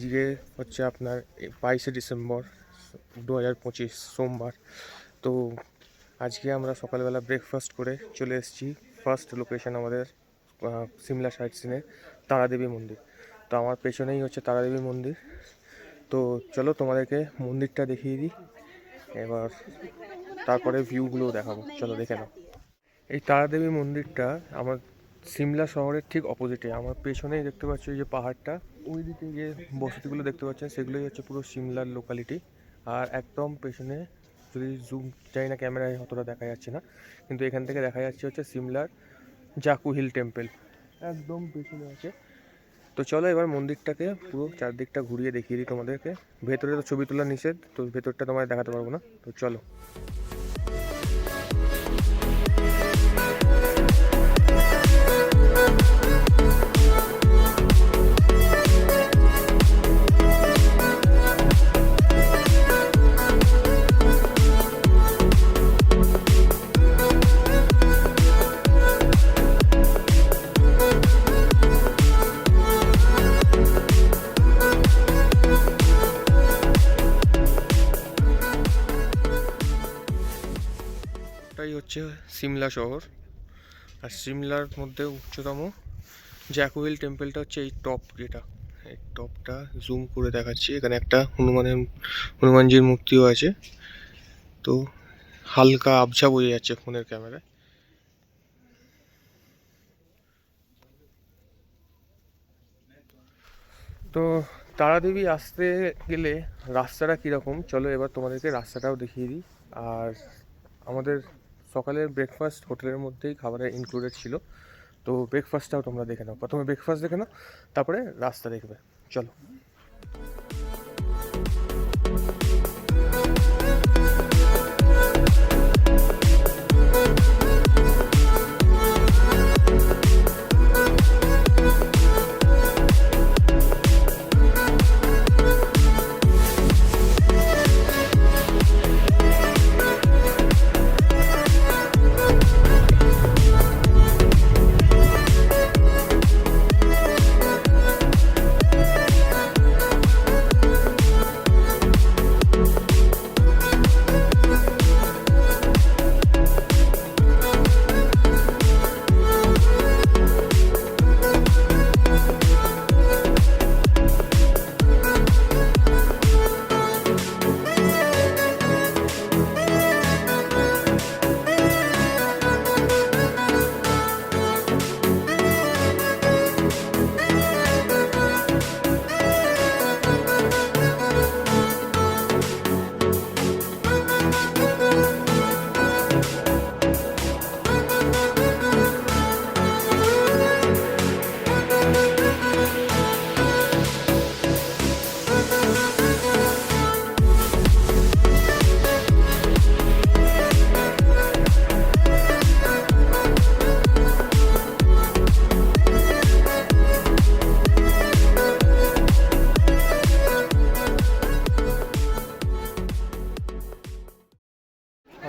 আজকে হচ্ছে আপনার বাইশে ডিসেম্বর দু হাজার পঁচিশ সোমবার। তো আজকে আমরা সকালবেলা ব্রেকফাস্ট করে চলে এসেছি। ফার্স্ট লোকেশন আমাদের সিমলা সাইট সিনের তারাদেবী মন্দির। তো আমার পেছনেই হচ্ছে তারাদেবী মন্দির। তো চলো তোমাদেরকে মন্দিরটা দেখিয়ে দিই। এবার তারপরে ভিউগুলো দেখাবো। চলো দেখে নাও। এই তারাদেবী মন্দিরটা আমার সিমলা শহরের ঠিক অপোজিটে আমার পেছনেই দেখতে পাচ্ছ যে পাহাড়টা। ওই দিকে যে বসতিগুলো দেখতে পাচ্ছেন, সেগুলোই হচ্ছে পুরো সিমলার লোকালিটি আর একদম পেছনে যদি জুম চাই না ক্যামেরায়, অতটা দেখা যাচ্ছে না। কিন্তু এখান থেকে দেখা যাচ্ছে হচ্ছে সিমলার জাকু হিল টেম্পল একদম পেছনে আছে। তো চলো এবার মন্দিরটাকে পুরো চারদিকটা ঘুরিয়ে দেখিয়ে দিই তোমাদেরকে। ভেতরে তো ছবি তোলা নিষেধ, তো ভেতরটা তোমায় দেখাতে পারব না। তো চলো। সিমলা শহর। আর সিমলার মধ্যে উচ্চতম জ্যাকুইল টেম্পলটা হচ্ছে এই টপ যেটা। এই টপটা জুম করে দেখাচ্ছি। এখানে একটা হনুমানের, হনুমানজির মূর্তিও আছে। তো হালকা আবছা বোঝা যাচ্ছে ফোনের ক্যামেরায়। তো তারাদেবী আসতে গেলে রাস্তাটা কীরকম? চলো এবার তোমাদেরকে রাস্তাটাও দেখিয়ে দিই। আর আমাদের সকালের ব্রেকফাস্ট হোটেলের মধ্যেই খাবারে ইনক্লুডেড ছিল। তো ব্রেকফাস্টটাও তোমরা দেখে নাও। প্রথমে ব্রেকফাস্ট দেখে নাও, তারপরে রাস্তা দেখবে। চলো।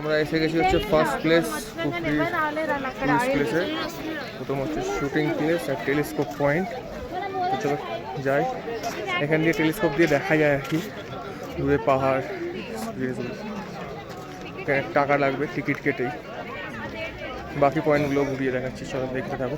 আমরা এসে গেছি হচ্ছে ফার্স্ট প্লেস টুরিস্ট প্লেসে প্রথম হচ্ছে শুটিং প্লেস আর টেলিস্কোপ পয়েন্ট চলো যাই। এখান দিয়ে টেলিস্কোপ দিয়ে দেখা যায় আর কি। দূরে পাহাড় এখানে টাকা লাগবে টিকিট কেটেই। বাকি পয়েন্টগুলো ঘুরিয়ে দেখাচ্ছি, চলো দেখতে থাকো।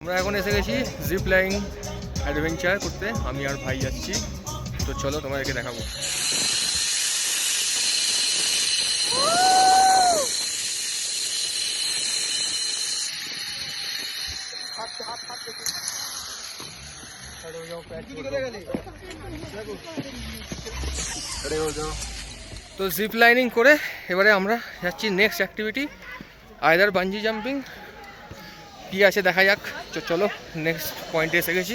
আমরা এখন এসে গেছি জিপ লাইন অ্যাডভেঞ্চার করতে। আমি আর ভাই যাচ্ছি। তো চলো তোমাদেরকে দেখাবো। তো জিপ লাইনিং করে এবারে আমরা যাচ্ছি next activity either bungee jumping কী আছে দেখা যাক। চলো নেক্সট পয়েন্টে এসে গেছি।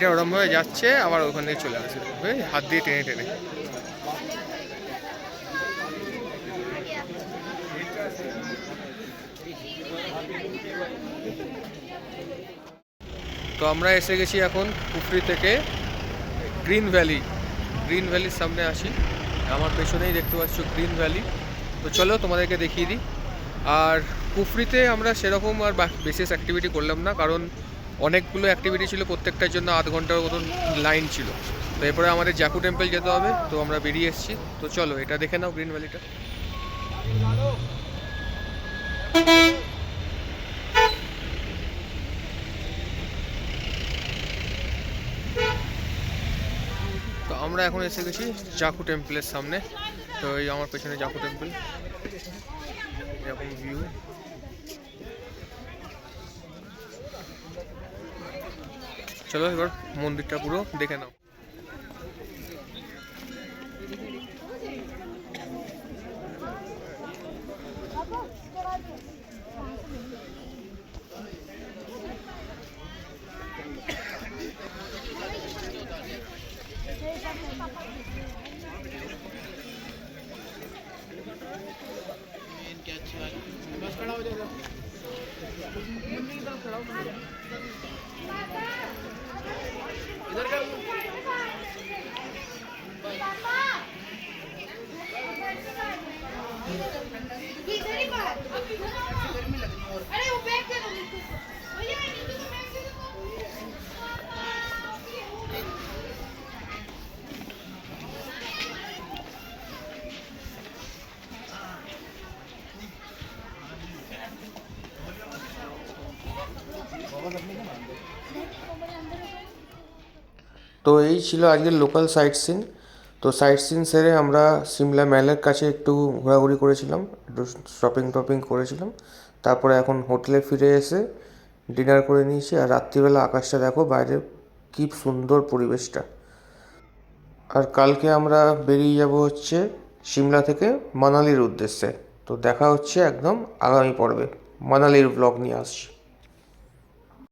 এইটা ওরমভাবে যাচ্ছে, আবার ওখান থেকে চলে আসে ওই হাত দিয়ে টেনে টেনে। তো আমরা এসে গেছি এখন পুকুরি থেকে গ্রিন ভ্যালি। গ্রিন ভ্যালির সামনে আসি। আমার পেছনেই দেখতে পাচ্ছ গ্রিন ভ্যালি। তো চলো তোমাদেরকে দেখিয়ে দিই। আর কুফরিতে আমরা সেরকম আর বিশেষ অ্যাক্টিভিটি করলাম না, কারণ অনেকগুলো অ্যাক্টিভিটি ছিল, প্রত্যেকটার জন্য আধ ঘণ্টার মতন লাইন ছিল। তো এরপরে আমাদের জাকু টেম্পল যেতে হবে, তো আমরা বেরিয়ে এসেছি। তো চলো, এটা দেখে নাও গ্রিন ভ্যালিটা তো আমরা এখন এসে গেছি জাকু টেম্পলের সামনে। তো এই আমার পেছনে জাকু টেম্পল এরকম ভিউ চলো এবার মন্দিরটা পুরো দেখে নাও। अरे वो তো এই ছিল আজকের লোকাল সাইট সিন তো সাইট সিন সেরে আমরা সিমলা ম্যালের কাছে একটু ঘোরাঘুরি করেছিলাম, একটু শপিং টপিং করেছিলাম। তারপরে এখন হোটেলে ফিরে এসে ডিনার করে নিয়েছি আর রাত্রিবেলা আকাশটা দেখো, বাইরে কি সুন্দর পরিবেশটা। আর কালকে আমরা বেরিয়ে যাব হচ্ছে সিমলা থেকে মানালির উদ্দেশ্যে। তো দেখা হচ্ছে একদম আগামী পর্বে। মানালির ব্লগ নিয়ে আসছি।